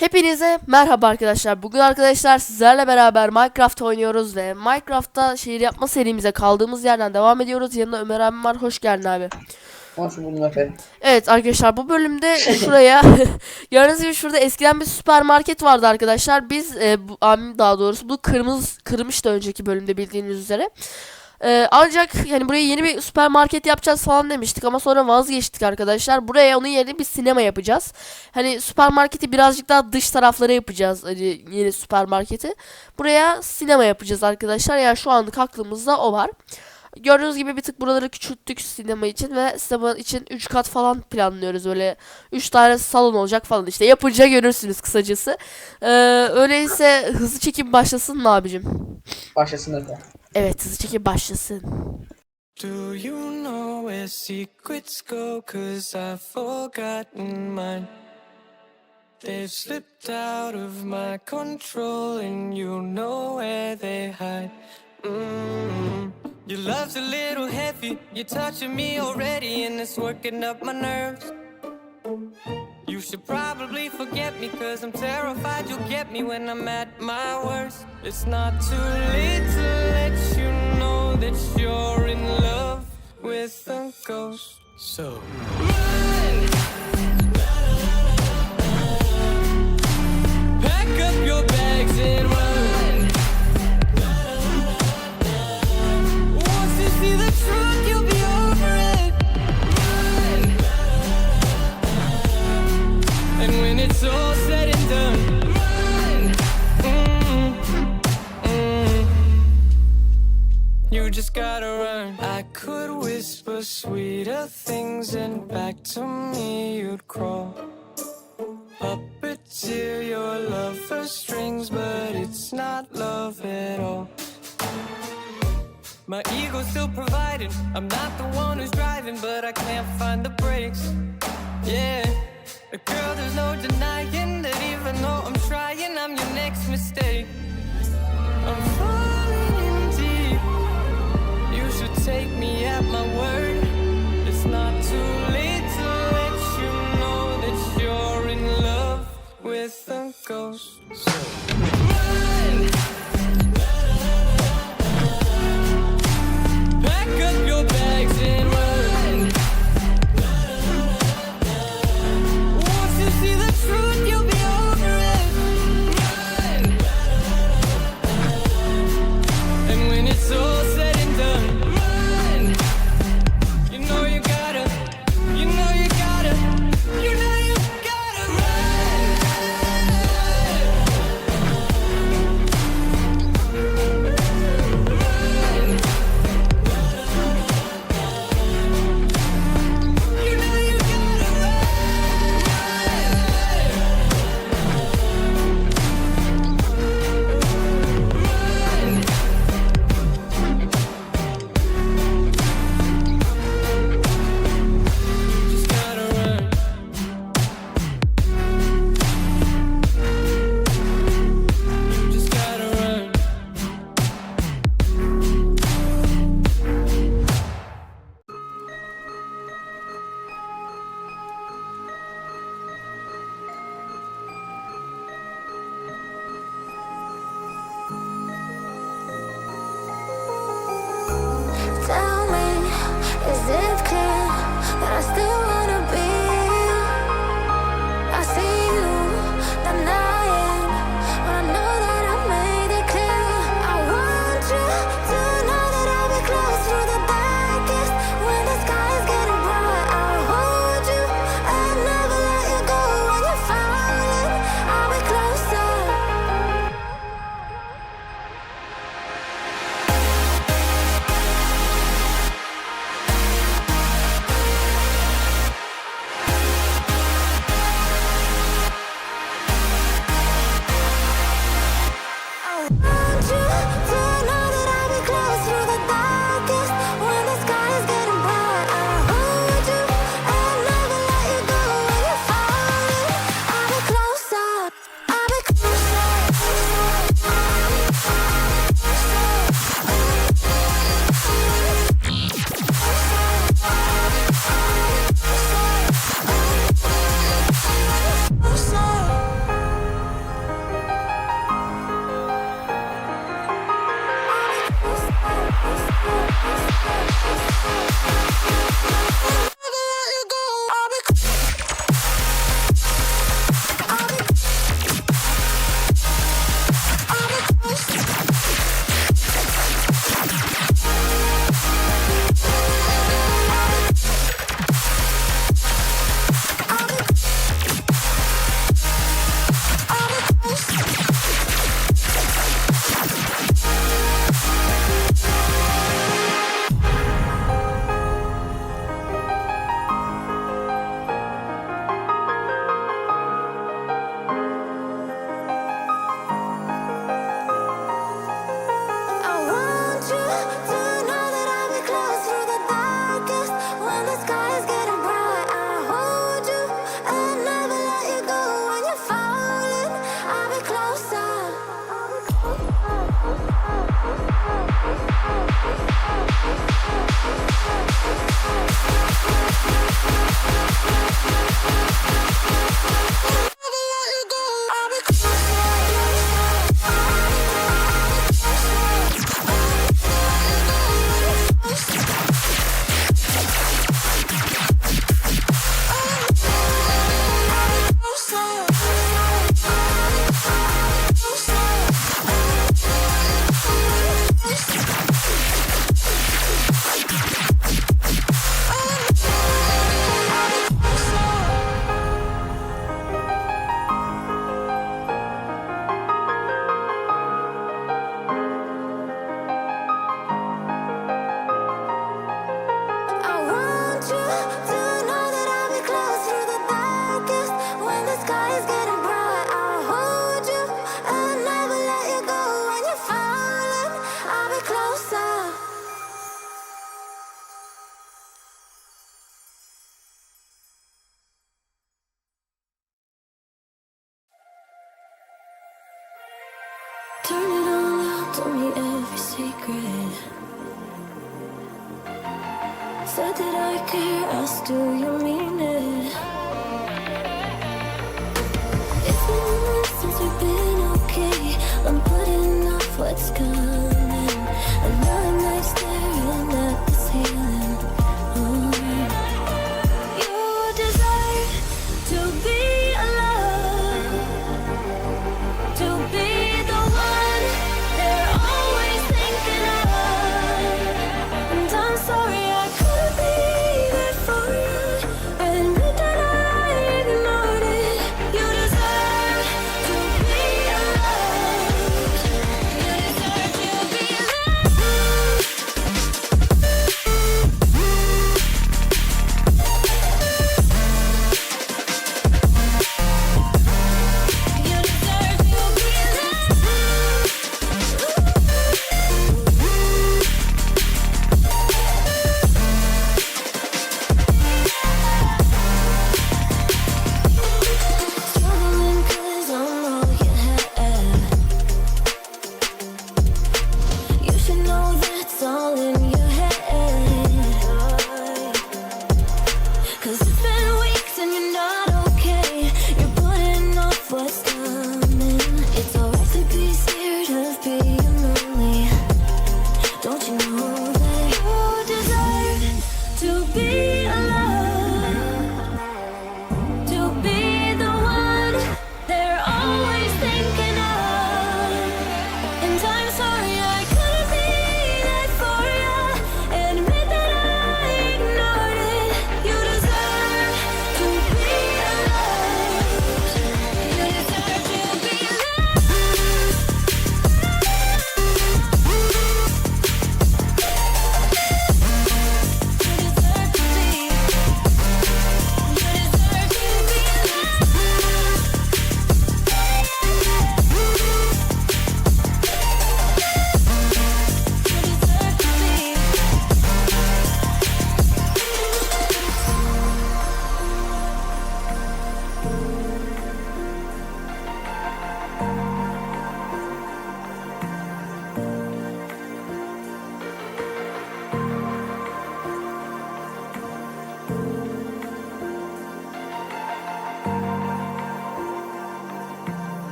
Hepinize merhaba arkadaşlar. Bugün arkadaşlar sizlerle beraber Minecraft oynuyoruz ve Minecraft'ta şehir yapma serimize kaldığımız yerden devam ediyoruz. Yanında Ömer abim var. Hoş geldin abi. Hoş buldum efendim. Evet arkadaşlar bu bölümde şuraya gördüğünüz gibi şurada eskiden bir süpermarket vardı arkadaşlar. Biz e, bu, daha doğrusu bu kırmızı kırmıştı önceki bölümde bildiğiniz üzere. E, ancak yani buraya yeni bir süpermarket yapacağız falan demiştik ama sonra vazgeçtik arkadaşlar. Buraya onun yerine bir sinema yapacağız. Hani süpermarketi birazcık daha dış taraflara yapacağız hani yeni süpermarketi. Buraya sinema yapacağız arkadaşlar. Yani şu anlık aklımızda o var. Gördüğünüz gibi bir tık buraları küçülttük sinema için ve sinema için 3 kat falan planlıyoruz. Öyle 3 tane salon olacak falan işte. Yapınca görürsünüz kısacası. Ee, öyleyse hızlı çekim başlasın mı abicim? Başlasın efendim. Evet başlasın. Do you know where secrets go? Cause I've forgotten mine. They've slipped out of my control, and you know where they hide. mm Your love's a little heavy, you're touching me already, and it's working up my nerves. You should probably forget me, cause I'm terrified you'll get me when I'm at my worst. It's not too late to let you know that you're in love with a ghost. So run! Pack up your bags and run. You just gotta run. I could whisper sweeter things, and back to me you'd crawl. Puppeteer your love for strings, but it's not love at all. My ego's still providing. I'm not the one who's driving, but I can't find the brakes. Yeah. Girl, there's no denying that even though I'm trying, I'm your next mistake. I'm with a ghost. So asked do you mean it? It's been months since we've been okay. I'm putting off what's coming.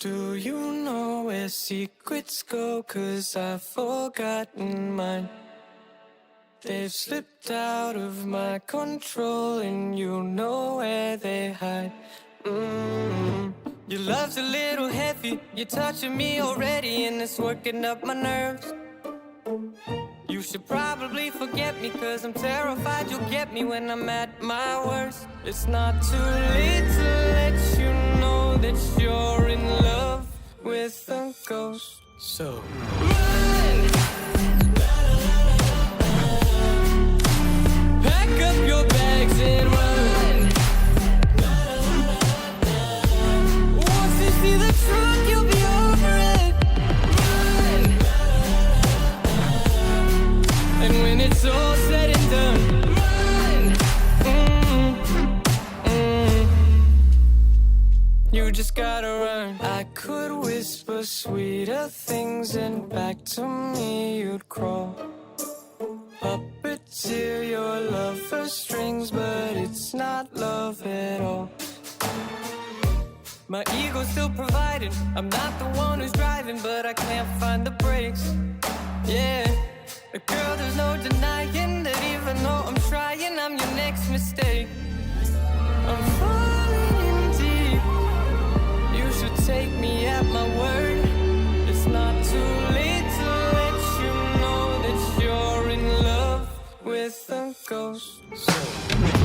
Do you know where secrets go? Cause I've forgotten mine. They've slipped out of my control, and you know where they hide. mm Your love's a little heavy, you're touching me already, and it's working up my nerves. You should probably forget me, cause I'm terrified you'll get me when I'm at my worst. It's not too late to that you're in love with a ghost. So things, and back to me you'd crawl. Puppeteer your love for strings, but it's not love at all. My ego's still providing. I'm not the one who's driving, but I can't find the brakes. Yeah. Girl, there's no denying that even though I'm trying, I'm your next mistake. I'm falling in deep. You should take me at my word. goes. So.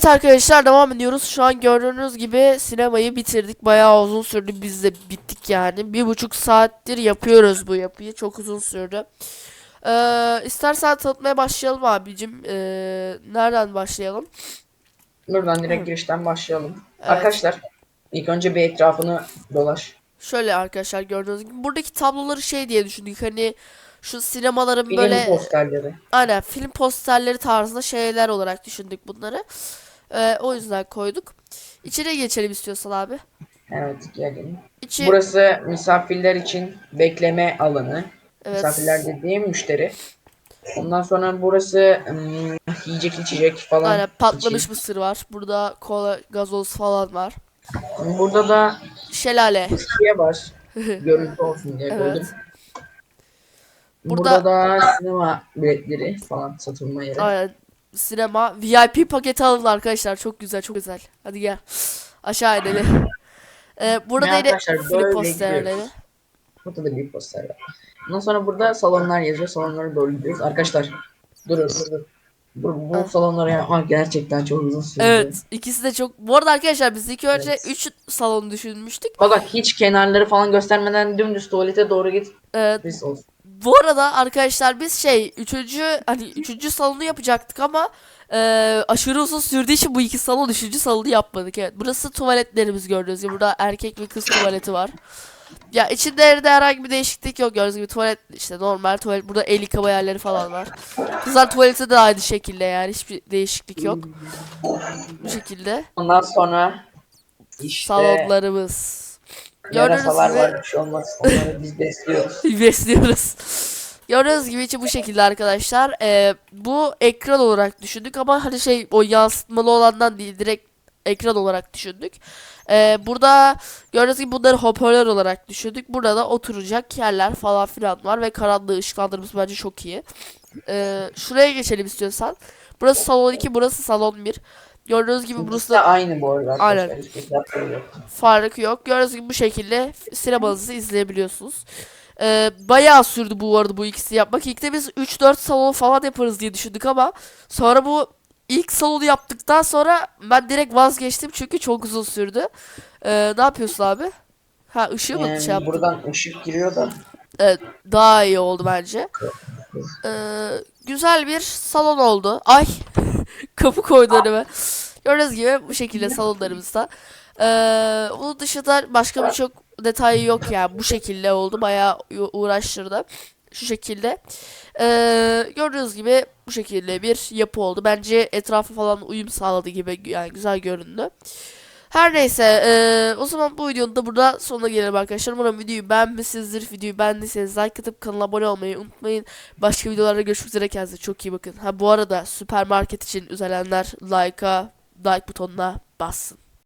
Evet arkadaşlar devam ediyoruz. Şu an gördüğünüz gibi sinemayı bitirdik. Bayağı uzun sürdü. Biz de bittik yani. Bir buçuk saattir yapıyoruz bu yapıyı. Çok uzun sürdü. Ee, istersen tanıtmaya başlayalım abicim. Ee, nereden başlayalım? Buradan direkt girişten başlayalım. Evet. Arkadaşlar ilk önce bir etrafını dolaş. Şöyle arkadaşlar gördüğünüz gibi. Buradaki tabloları şey diye düşündük. Hani şu sinemaların Film böyle posterleri. aynen film posterleri tarzında şeyler olarak düşündük bunları. Ee, o yüzden koyduk. İçine geçelim istiyorsan abi. Evet gelin. İçi Burası misafirler için bekleme alanı. evet. Misafirler dediğim müşteri. Ondan sonra burası ım, yiyecek içecek falan. Aynen patlamış için. mısır var. Burada kola, gazoz falan var. Burada da Şelale. şey var. Görüntü olsun diye Evet. koydum. Burada- Burada, da sinema biletleri falan satılma yeri. Aynen. Sinema. VIP paketi alın arkadaşlar. Çok güzel, çok güzel. Hadi gel. Aşağı inelim. Ee, burada Ne yine böyle posterleri. Burada da bir poster var. Ondan sonra burada salonlar yazıyor. Salonlara doğru gidiyoruz. Arkadaşlar durun durun. Bu, bu Ah. salonları yapmak gerçekten çok uzun sürdü. Evet. ikisi de çok. Bu arada arkadaşlar biz ilk önce Evet. 3 salon düşünmüştük. Bak bak hiç kenarları falan göstermeden dümdüz tuvalete doğru git. Evet. Biz olsun. Bu arada arkadaşlar biz şey üçüncü hani üçüncü salonu yapacaktık ama e, aşırı uzun sürdüğü için bu iki salon üçüncü salonu yapmadık. Evet. Burası tuvaletlerimiz gördüğünüz gibi. Burada erkek ve kız tuvaleti var. Ya içinde de herhangi bir değişiklik yok. Gördüğünüz gibi tuvalet işte normal tuvalet. Burada el yıkama yerleri falan var. Kızlar tuvaleti de aynı şekilde yani hiçbir değişiklik yok. Bu şekilde Ondan sonra işte salonlarımız. Gördüğünüz yarasalar gibi var bir şey olmaz. Onları biz besliyoruz. besliyoruz. Gördüğünüz gibi içi bu şekilde arkadaşlar. Ee, bu ekran olarak düşündük ama hani şey o yansıtmalı olandan değil direkt ekran olarak düşündük. Ee, burada gördüğünüz gibi bunları hoparlör olarak düşündük. Burada da oturacak yerler falan filan var ve karanlığı ışıklandırması bence çok iyi. Ee, şuraya geçelim istiyorsan. Burası salon 2, burası salon 1. Gördüğünüz gibi burası da aynı bu arada. Aynen. Hiçbir farkı yok. farkı yok. Gördüğünüz gibi bu şekilde sinemanızı izleyebiliyorsunuz. Ee, bayağı sürdü bu arada bu ikisi yapmak. İlk de biz 3-4 salon falan yaparız diye düşündük ama sonra bu ilk salonu yaptıktan sonra ben direkt vazgeçtim çünkü çok uzun sürdü. Ee, ne yapıyorsun abi? Ha ışığı mı Yani şey yaptın? buradan ışık giriyor da Evet, daha iyi oldu bence. Ee, güzel bir salon oldu. Ay kapı koydu önüme. Gördüğünüz gibi bu şekilde salonlarımızda. Ee, bunun dışında başka birçok detay yok ya. Bu şekilde oldu. Bayağı uğraştırdı. Şu şekilde. Ee, gördüğünüz gibi bu şekilde bir yapı oldu. Bence etrafı falan uyum sağladı gibi yani güzel göründü. Her neyse eee, o zaman bu videonun da burada sonuna gelelim arkadaşlar. Umarım videoyu beğenmişsinizdir. Videoyu beğendiyseniz like atıp kanala abone olmayı unutmayın. Başka videolarda görüşmek üzere kendinize çok iyi bakın. Ha bu arada süpermarket için üzelenler like'a like butonuna bassın.